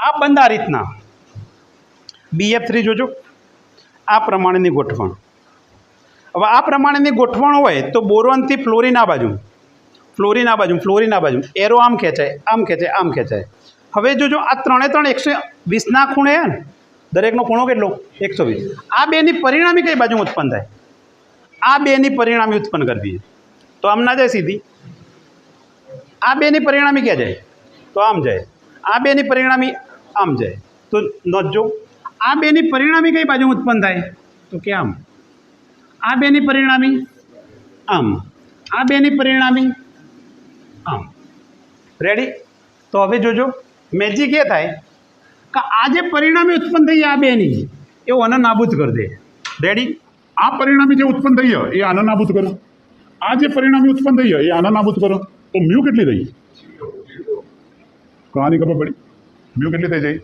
આ બંધ આ રીતના બીએફ થ્રી જોજો. આ પ્રમાણેની ગોઠવણ. હવે આ પ્રમાણેની ગોઠવણ હોય તો બોરોનથી ફ્લોરિન આ બાજુ. ફ્લોરિન આ બાજુ, ફ્લોરિન આ બાજુ. એરો આમ ખેંચાય આમ ખેંચાય આમ ખેંચાય. હવે જોજો, આ ત્રણે ત્રણ એકસો વીસના ખૂણે હે દરેકનો ખૂણો કેટલો? એકસો વીસ. આ બેની પરિણામી કઈ બાજુ ઉત્પન્ન થાય? આ બેની પરિણામી ઉત્પન્ન કરવી તો આમ ના જાય સીધી. આ બેની પરિણામી ક્યાં જાય? તો આમ જાય. આ બેની પરિણામી આમ જાય. તો નોંધજો આ બેની પરિણામી કઈ બાજુ ઉત્પન્ન થાય? તો કે આમ. આ બેની પરિણામી આમ. આ બેની પરિણામી આમ. રેડી તો હવે જોજો મેજિક એ થાય કે આ જે પરિણામી ઉત્પન્ન થઈ આ બેની એવું આને નાબૂદ કરી દે. રેડી આ પરિણામી જે ઉત્પન્ન થઈ એ આને નાબૂદ કરો. આ જે પરિણામી ઉત્પન્ન થઈ એ આને નાબૂદ કરો. તો મ્યુ કેટલી થઈ? કહાની ખબર પડી. મ્યુ કેટલી થઈ જાય